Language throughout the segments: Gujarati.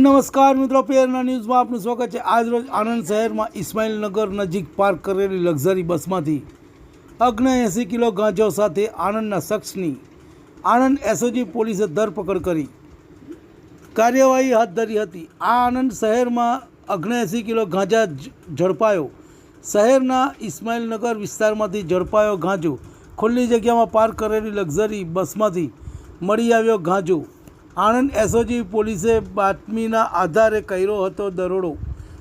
નમસ્કાર મિત્રો પેરના ન્યૂઝમાં આપનું સ્વાગત છે. આજ રોજ આણંદ શહેરમાં ઇસ્માઇલનગર નજીક પાર્ક કરેલી લક્ઝરી બસમાંથી અગ્ન એંસી કિલો ગાંજો સાથે આણંદના શખ્સની આણંદ એસઓજી પોલીસે ધરપકડ કરી. કાર્યવાહી હાથ ધરી હતી. આ આણંદ શહેરમાં અગ્નેસી કિલો ગાંજા ઝડપાયો. શહેરના ઇસ્માઇલનગર વિસ્તારમાંથી ઝડપાયો ગાંજો. ખુલ્લી જગ્યામાં પાર્ક કરેલી લક્ઝરી બસમાંથી મળી આવ્યો ગાંજો. આણંદ એસઓજી પોલીસે બાતમીના આધારે કર્યો હતો દરોડો.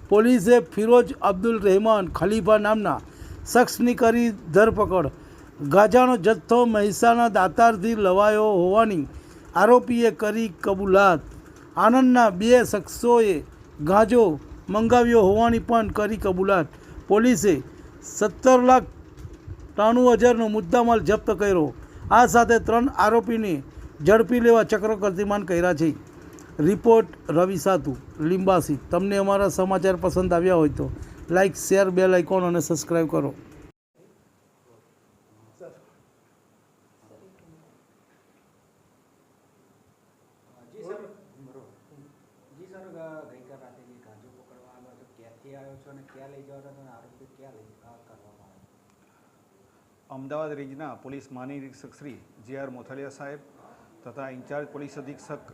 પોલીસે ફિરોજ અબ્દુલ રહેમાન ખલીફા નામના શખ્સની કરી ધરપકડ. ગાંજાનો જથ્થો મહેસાણા દાતારથી લવાયો હોવાની આરોપીએ કરી કબૂલાત. આણંદના બે શખ્સોએ ગાંજો મંગાવ્યો હોવાની પણ કરી કબૂલાત. પોલીસે સત્તર લાખ ત્રાણું હજારનો મુદ્દામાલ જપ્ત કર્યો. આ સાથે ત્રણ આરોપીને ઝડપી લેવા ચક્ર કરતીમાન કર્યા છે. રિપોર્ટ રવિ સાતુ લિંબાસી. તમને અમારા સમાચાર પસંદ આવ્યા હોય તો લાઇક શેર બેલ આઇકોન અને સબસ્ક્રાઈબ કરો. જી સર. જી સર ગઈકાલ રાતે જે ગાંજો પકડવા આવ્યો હતો ક્યાંથી આવ્યો છો અને ક્યાં લઈ જવાનો હતો અને આરોપી ક્યાં લઈ કરવામાં આવ્યો? અમદાવાદ રેન્જના પોલીસ મહાનિરીક્ષક શ્રી જે આર મોથલિયા સાહેબ તથા ઇન્ચાર્જ પોલીસ અધિક્ષક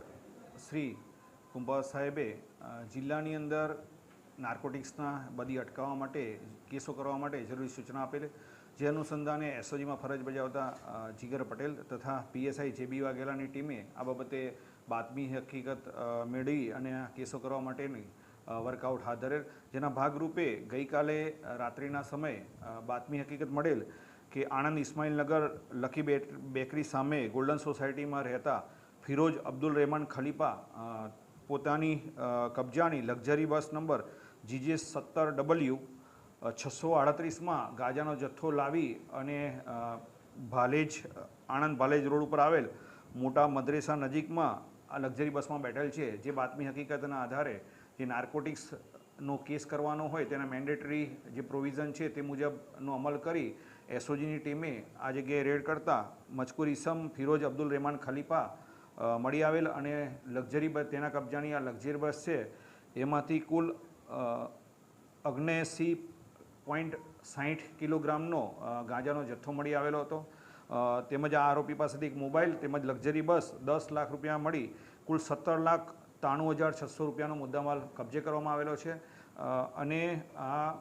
શ્રી કુંભા સાહેબે જિલ્લાની અંદર નાર્કોટિક્સના બધી અટકાવવા માટે, કેસો કરવા માટે જરૂરી સૂચના આપેલી. જે અનુસંધાને એસઓજીમાં ફરજ બજાવતા જીગર પટેલ તથા પીએસઆઈ જેબી વાઘેલાની ટીમે આ બાબતે બાતમી હકીકત મેળવી અને આ કેસો કરવા માટેની વર્કઆઉટ હાથ ધરેલ. જેના ભાગરૂપે ગઈકાલે રાત્રિના સમયે બાતમી હકીકત મળેલ. કે આણંદ ઇસ્માઇલનગર લકી બેકરી સામે ગોલ્ડન સોસાયટીમાં રહેતા ફિરોજ અબ્દુલ રહેમાન ખલીફા પોતાની કબજાની લક્ઝરી બસ નંબર જીજે સત્તર ડબલ્યુ છસો આડત્રીસમાં ગાજાનો જથ્થો લાવી અને ભાલેજ, આણંદ ભાલેજ રોડ ઉપર આવેલ મોટા મદ્રેસા નજીકમાં આ લક્ઝરી બસમાં બેઠેલ છે. જે બાતમી હકીકતના આધારે જે નાર્કોટિક્સનો કેસ કરવાનો હોય તેના મેન્ડેટરી જે પ્રોવિઝન છે તે મુજબનો અમલ કરી એસઓજીની ટીમે આ જગ્યાએ રેડ કરતા મજકૂર ઇસમ ફિરોજ અબ્દુલ રહેમાન ખલીફા મળી આવેલ અને લક્ઝરી બસ, તેના કબજાની આ લક્ઝરી બસ છે, એમાંથી કુલ અગ્નેસી પોઈન્ટ સાહીઠ કિલોગ્રામનો ગાંજાનો જથ્થો મળી આવેલો હતો. તેમજ આ આરોપી પાસેથી એક મોબાઈલ તેમજ લક્ઝરી બસ દસ લાખ રૂપિયા મળી કુલ સત્તર લાખ ત્રાણું હજાર છસો રૂપિયાનો મુદ્દામાલ કબજે કરવામાં આવેલો છે. અને આ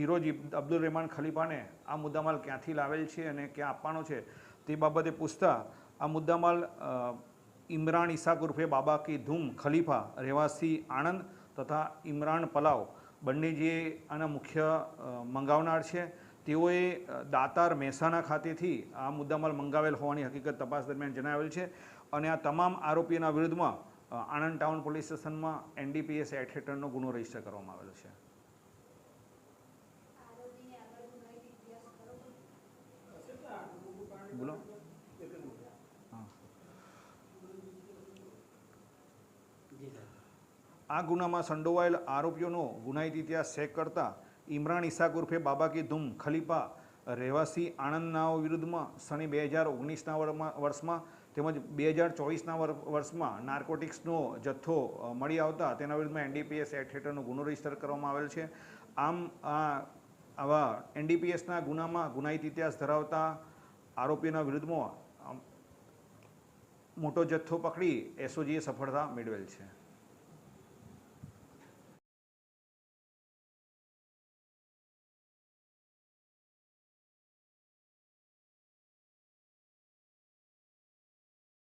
ફિરોજ અબ્દુલ રહેમાન ખલીફાને આ મુદ્દામાલ ક્યાંથી લાવેલ છે અને ક્યાં આપવાનો છે તે બાબતે પૂછતા આ મુદ્દામાલ ઇમરાન ઇસાક ઉર્ફે બાબા કી ધૂમ ખલીફા રહેવાસી આણંદ તથા ઇમરાન પલાવ બંને જે આના મુખ્ય મંગાવનાર છે, તેઓએ દાતાર મહેસાણા ખાતેથી આ મુદ્દામાલ મંગાવેલ હોવાની હકીકત તપાસ દરમિયાન જણાવેલ છે અને આ તમામ આરોપીઓના વિરુદ્ધમાં આણંદ ટાઉન પોલીસ સ્ટેશનમાં એનડીપીએસ એક્ટ હેઠળનો ગુનો રજિસ્ટર કરવામાં આવેલો છે. બોલો આ ગુનામાં સંડોવાયેલ આરોપીઓનો ગુનાહિત ઇતિહાસ ચેક કરતા ઇમરાન ઇસાક ઉર્ફે બાબા કી ધૂમ ખલીફા રહેવાસી આણંદનાઓ વિરુદ્ધમાં શનિ બે હજાર ઓગણીસના વર્ષમાં તેમજ બે હજાર ચોવીસના વર્ષમાં નાર્કોટિક્સનો જથ્થો મળી આવતા તેના વિરુદ્ધમાં એનડીપીએસ એક્ટ હેઠળનો ગુનો રજિસ્ટર કરવામાં આવેલ છે. આમ, આ, આવા એનડીપીએસના ગુનામાં ગુનાહિત ઇતિહાસ ધરાવતા આરોપીઓના વિરુદ્ધમાં મોટો જથ્થો પકડી એસઓજીએ સફળતા મેળવેલ છે.